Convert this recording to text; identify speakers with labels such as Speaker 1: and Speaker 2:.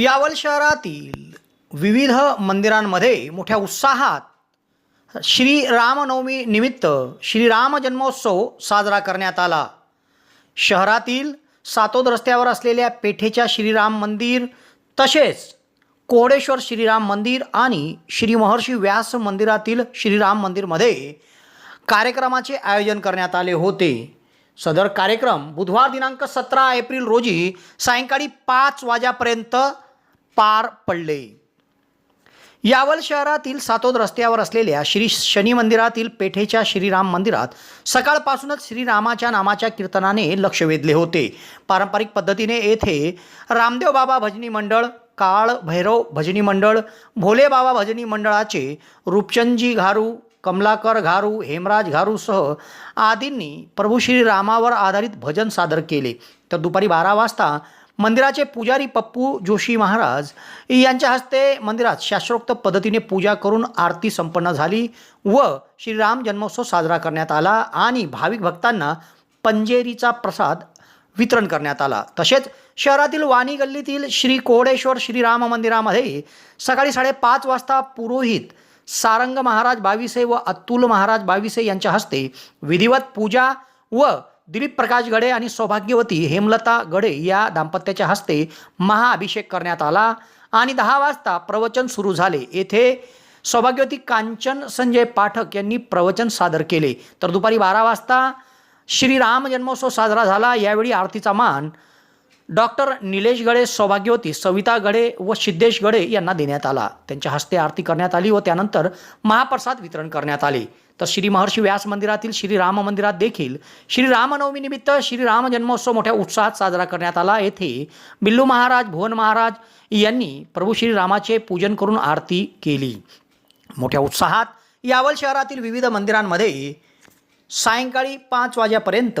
Speaker 1: यावल शहरातील विविध मंदिरांमध्ये मोठ्या उत्साहात श्री रामनवमी निमित्त श्रीराम जन्मोत्सव साजरा करण्यात आला. शहरातील सातोद रस्त्यावर असलेल्या पेठेच्या श्रीराम मंदिर तसेच कोहडेश्वर श्रीराम मंदिर आणि श्री महर्षी व्यास मंदिरातील श्रीराम मंदिरमध्ये कार्यक्रमाचे आयोजन करण्यात आले होते. सदर कार्यक्रम बुधवार दिनांक सतरा एप्रिल रोजी सायंकाळी पाच वाजेपर्यंत पार पडले. यावल शहरातील सातोद रस्त्यावर असलेल्या श्री शनी मंदिरातील पेठेच्या श्रीराम मंदिरात सकाळपासूनच श्रीरामाच्या नामाच्या कीर्तनाने लक्ष वेधले होते. पारंपरिक पद्धतीने येथे रामदेव बाबा भजनी मंडळ काळ भैरव भजनी मंडळ भोले बाबा भजनी मंडळाचे रूपचंदजी घारू कमलाकर घारू हेमराज घारूसह आदींनी प्रभू श्रीरामावर आधारित भजन सादर केले. तर दुपारी बारा वाजता मंदिराचे पुजारी पप्पू जोशी महाराज यांच्या हस्ते मंदिरात शास्त्रोक्त पद्धतीने पूजा करून आरती संपन्न झाली व श्रीराम जन्मोत्सव साजरा करण्यात आला आणि भाविक भक्तांना पंजेरीचा प्रसाद वितरण करण्यात आला. तसेच शहरातील वाणी गल्लीतील श्री कोडेश्वर श्रीराम मंदिरामध्ये सकाळी साडेपाच वाजता पुरोहित सारंग महाराज बाविसे व अतुल महाराज बाविसे यांच्या हस्ते विधिवत पूजा व दिलीप प्रकाश गडे आणि सौभाग्यवती हेमलता गडे या दाम्पत्याच्या हस्ते महाअभिषेक करण्यात आला. आणि दहा वाजता प्रवचन सुरू झाले. येथे सौभाग्यवती कांचन संजय पाठक यांनी प्रवचन सादर केले. तर दुपारी बारा वाजता श्रीराम जन्मोत्सव साजरा झाला. यावेळी आरतीचा मान डॉक्टर निलेश गडे सौभाग्यवती सविता गडे व सिद्धेश गडे यांना देण्यात आला. त्यांच्या हस्ते आरती करण्यात आली व त्यानंतर महाप्रसाद वितरण करण्यात आले. तर श्री महर्षी व्यास मंदिरातील श्रीराम मंदिरात देखील श्रीरामनवमी निमित्त श्रीराम जन्मोत्सव मोठ्या उत्साहात साजरा करण्यात आला. येथे बिल्लू महाराज भुवन महाराज यांनी प्रभू श्रीरामाचे पूजन करून आरती केली. मोठ्या उत्साहात यावल शहरातील विविध मंदिरांमध्ये सायंकाळी पाच वाजेपर्यंत